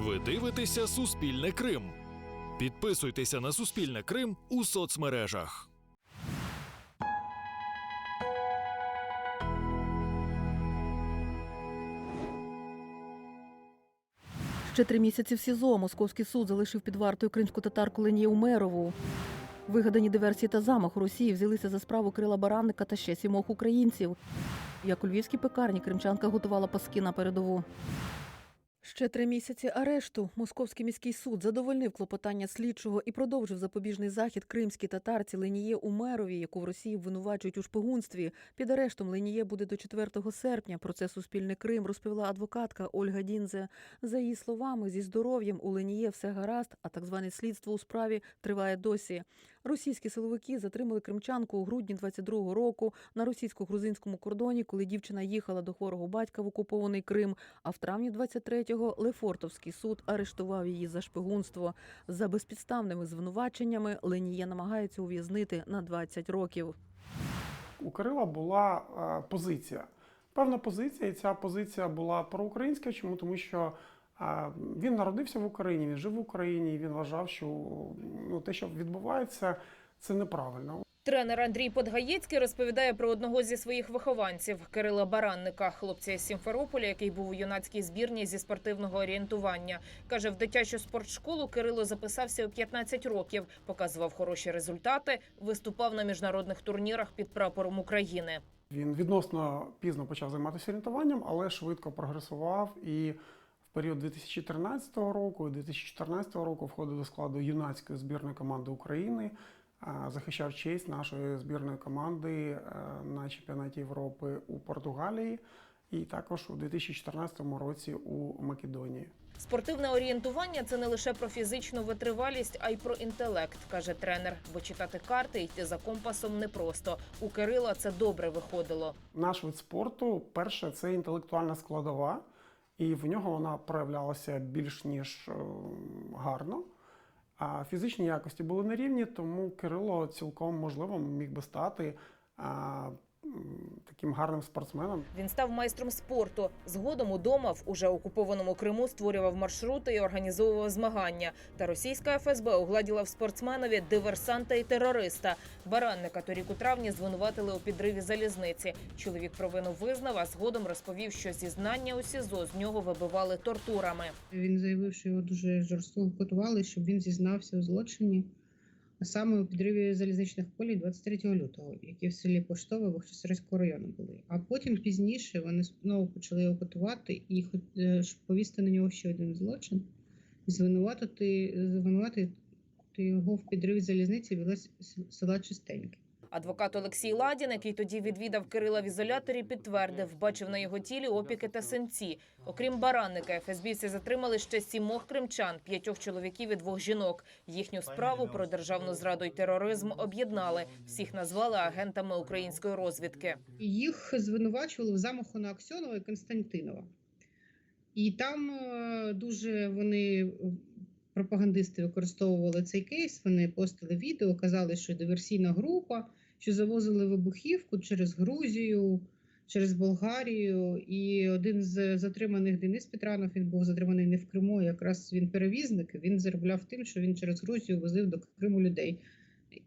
Ви дивитеся Суспільне Крим. Підписуйтеся на Суспільне Крим у соцмережах. Ще три місяці в СІЗО московський суд залишив під вартою кримську татарку Ленію Умерову. Вигадані диверсії та замах у Росії взялися за справу Крила Баранника та ще сімох українців. Як у львівській пекарні кримчанка готувала паски на передову. Ще три місяці арешту московський міський суд задовольнив клопотання слідчого і продовжив запобіжний захід кримській татарці Леніє Умерові, яку в Росії обвинувачують у шпигунстві. Під арештом Леніє буде до 4 серпня. Про це Суспільне Крим розповіла адвокатка Ольга Дінзе. За її словами, зі здоров'ям у Леніє все гаразд, а так зване слідство у справі триває досі. Російські силовики затримали кримчанку у грудні 22-го року на російсько-грузинському кордоні, коли дівчина їхала до хворого батька в окупований Крим. А в травні 23-го Лефортовський суд арештував її за шпигунство. За безпідставними звинуваченнями Леніє намагається ув'язнити на 20 років. У Кирила була е, позиція. Певна позиція, і ця позиція була проукраїнська. Чому? Тому що він народився в Україні, він жив в Україні, і він вважав, що ну, те, що відбувається, це неправильно. Тренер Андрій Подгаєцький розповідає про одного зі своїх вихованців Кирила Баранника, хлопця з Сімферополя, який був у юнацькій збірні зі спортивного орієнтування. каже, в дитячу спортшколу Кирило записався у 15 років, показував хороші результати, виступав на міжнародних турнірах під прапором України. Він відносно пізно почав займатися орієнтуванням, але швидко прогресував і період 2013 року і 2014 року входив до складу юнацької збірної команди України. Захищав честь нашої збірної команди е, на чемпіонаті Європи у Португалії і також у 2014 році у Македонії. Спортивне орієнтування це не лише про фізичну витривалість, а й про інтелект, каже тренер. Бо читати карти і йти за компасом непросто. У Кирила це добре виходило. Наш вид спорту, перше, це інтелектуальна складова, і в нього вона проявлялася більш ніж е, гарно. А фізичні якості були на рівні, тому Кирило цілком можливо міг би стати таким гарним спортсменом. Він став майстром спорту. Згодом удома в уже окупованому Криму створював маршрути і організовував змагання. Та російська ФСБ угладіла в спортсменові диверсанта і терориста. Баранника торік у травні звинуватили у підриві залізниці. Чоловік провину визнав, а згодом розповів, що зізнання у СІЗО з нього вибивали тортурами. Він заявив, що його дуже жорстоко готували, щоб він зізнався у злочині, саме у підриві залізничних полій 23 лютого, які в селі Поштове Бахчисарайського району були. А потім пізніше вони знову почали його готувати і хот- е, повісти на нього ще один злочин, звинуватити, звинуватити його в підриві залізниці біля села Чистеньке. Адвокат Олексій Ладін, який тоді відвідав Кирила в ізоляторі, підтвердив, бачив на його тілі опіки та синці. Окрім баранника, ФСБівці затримали ще сімох кримчан, п'ятьох чоловіків і двох жінок. Їхню справу про державну зраду й тероризм об'єднали. Всіх назвали агентами української розвідки. Їх звинувачували в замаху на Аксьонова і Константинова. І там е, дуже вони, е, пропагандисти, використовували цей кейс. Вони постили відео, казали, що диверсійна група, що завозили вибухівку через Грузію, через Болгарію. І один з затриманих Денис Петранов, він був затриманий не в Криму. Якраз він перевізник. Він заробляв тим, що він через Грузію возив до Криму людей.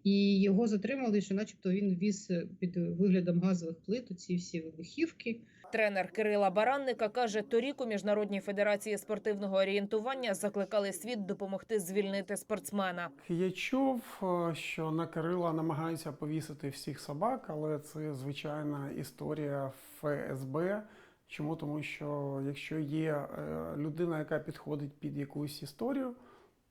І його затримали, що, начебто, він віз під виглядом газових плит ці всі вибухівки. Тренер Кирила Баранника каже, торік у міжнародній федерації спортивного орієнтування закликали світ допомогти звільнити спортсмена. Я чув, е, що на Кирила намагаються повісити всіх собак, але це звичайна історія ФСБ. Чому? Тому що якщо є е, людина, яка підходить під якусь історію,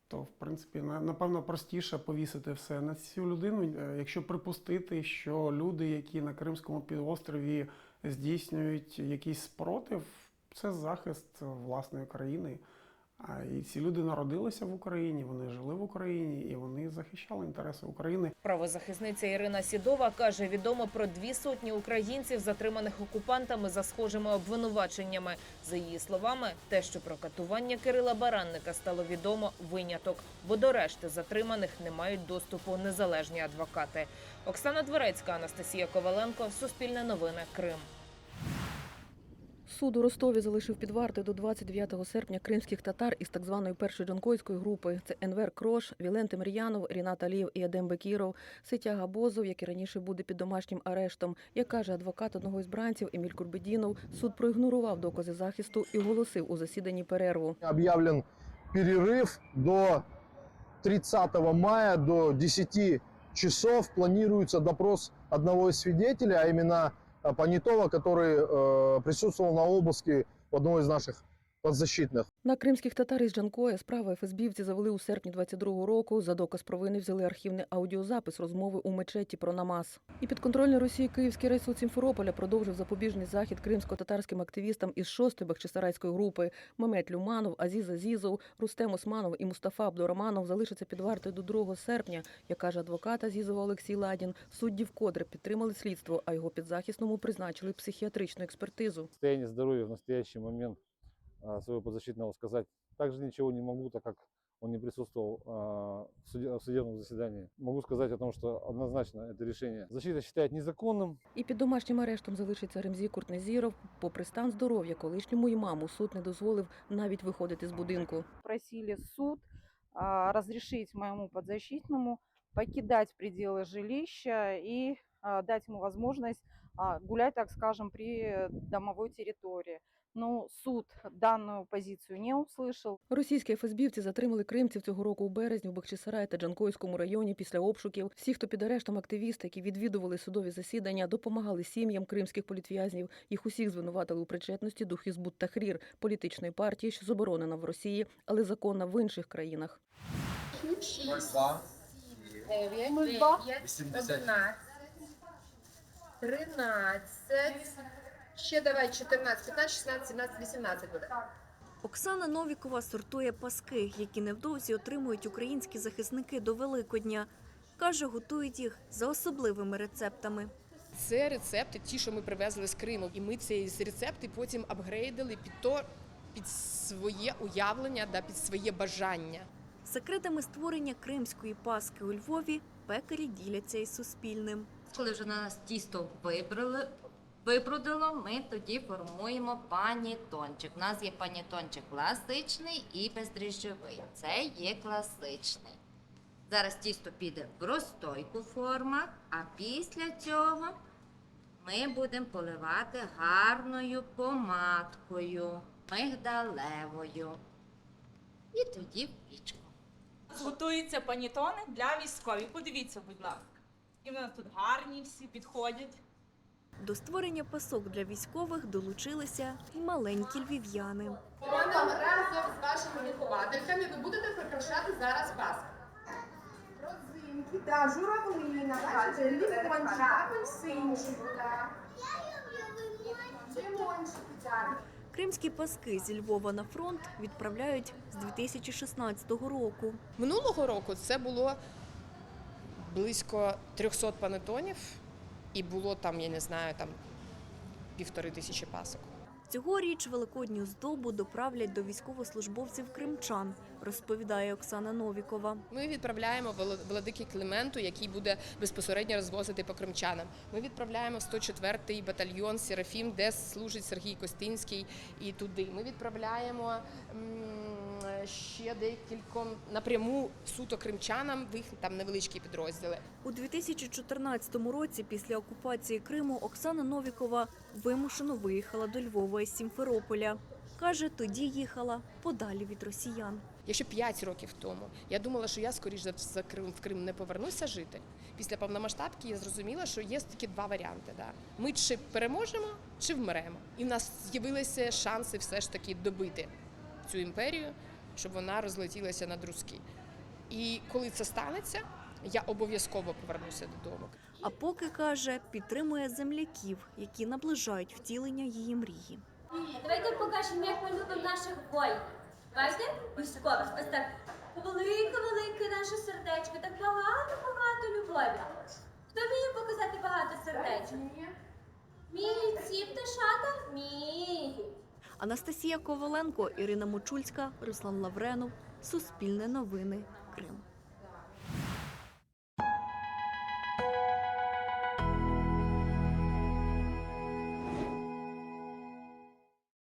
то в принципі на- напевно простіше повісити все на цю людину. Е, Якщо припустити, що люди, які на Кримському півострові здійснюють якийсь спротив, це захист власної країни. А і ці люди народилися в Україні, вони жили в Україні і вони захищали інтереси України. Правозахисниця Ірина Сідова каже, відомо про дві сотні українців, затриманих окупантами за схожими обвинуваченнями. За її словами, те, що про катування Кирила Баранника стало відомо виняток, бо до решти затриманих не мають доступу незалежні адвокати. Оксана Дворецька, Анастасія Коваленко, Суспільне новини, Крим. суд у Ростові залишив під вартою до 29 серпня кримських татар із так званої першої джанкойської групи. Це Енвер Крош, Вілен Темир'янов, Рінат Алієв і Адем Бекіров, Ситяга Бозов, який раніше буде під домашнім арештом. Як каже адвокат одного із бранців Еміль Курбедінов, суд проігнорував докази захисту і оголосив у засіданні перерву. объявлен перерыв до 30 мая до 10 часов. Планируется допрос одного из свидетелей, а именно э, Понятого, который э, присутствовал на обыске у одного из наших подзащитных. На кримських татар із Джанкоя справи ФСБівці завели у серпні 22-го року. За доказ провини взяли архівний аудіозапис розмови у мечеті про намаз. І підконтрольний Росії Київський райсуд Сімферополя продовжив запобіжний захід кримсько-татарським активістам із 6-ї Бахчисарайської групи. Мемет Люманов, Азіз Азізов, Рустем Османов і Мустафа Абдураманов залишаться під вартою до 2 серпня. Як каже адвокат Азізова Олексій Ладін, судді вкотре підтримали слідство, а його підзахисному призначили психіатричну експертизу. состояние здоровья в настоящий момент своего подзащитного сказать также ничего не могу, так как он не присутствовал а, в суде- в судебном заседании. Могу сказать о том, что однозначно это решение защита считает незаконным. І під домашнім арештом залишиться Ремзі Куртнезіров. Попри стан здоров'я, колишньому імаму суд не дозволив навіть виходити з будинку. просили суд а, разрешить моему подзащитному покидать пределы жилища и а, дать ему возможность а, гулять, так скажем, при домовой территории. Но суд данную позицию не услышал. Російські ФСБівці затримали кримців цього року у березні в Бахчисараї та Джанкойському районі після обшуків. Всі, хто під арештом активісти, які відвідували судові засідання, допомагали сім'ям кримських політв'язнів. Їх усіх звинуватили у причетності до Хізбут Тахрір, політичної партії, що заборонена в Росії, але законна в інших країнах. 13, ще давай 14, 15, 16, 17, 18 буде. Оксана Новікова сортує паски, які невдовзі отримують українські захисники до Великодня. Каже, готують їх за особливими рецептами. Це рецепти, ті, що ми привезли з Криму, і ми ці рецепти потім апгрейдили під то, під своє уявлення, да, під своє бажання. Секретами створення кримської паски у Львові пекарі діляться із Суспільним. Коли вже на нас тісто вибрали, вибрудило, ми тоді формуємо панітончик. У нас є панітончик класичний і бездріжджовий. Це є класичний. Зараз тісто піде в розстойку формах, а після цього ми будемо поливати гарною помадкою, мигдалевою. І тоді в пічку. Готуються панітони для військових. Подивіться, будь ласка. І в нас тут гарні всі підходять. До створення пасок для військових долучилися і маленькі львів'яни. Разом разом з вашими виховательками ви будете прикрашати зараз Пасху. Родзинки, да, журавлина, бачите, лимончик, апельсинчик, да. Кримські паски зі Львова на фронт відправляють з 2016 року. Минулого року це було близько 300 панетонів, і було там, я не знаю, там півтори тисячі пасок. Цьогоріч великодню здобу доправлять до військовослужбовців кримчан, розповідає Оксана Новікова. Ми відправляємо Владики Клименту, який буде безпосередньо розвозити по кримчанам. Ми відправляємо 104-й батальйон Серафім, де служить Сергій Костинський, і туди. Ми відправляємо ще декільком напряму суто кримчанам в їх там невеличкі підрозділи. У 2014 році, після окупації Криму, Оксана Новікова вимушено виїхала до Львова із Сімферополя. Каже, тоді їхала подалі від росіян. Якщо 5 років тому я думала, що я скоріш за все Крим в Крим не повернуся жити. Після повномасштабки я зрозуміла, що є тільки два варіанти. Да? Ми чи переможемо, чи вмремо. І в нас з'явилися шанси все ж таки добити цю імперію, щоб вона розлетілася на друзки. І коли це станеться, я обов'язково повернуся додому. А поки каже, підтримує земляків, які наближають втілення її мрії. Давайте покажемо, як ми любимо наших воїнів. Бачите? Військових. Ось так. Велике-велике наше сердечко. Так багато-багато любові. Хто вміє показати багато сердечок? Вміють ці пташата? Вміють. Анастасія Коваленко, Ірина Мочульська, Руслан Лавренов. Суспільне новини. Крим.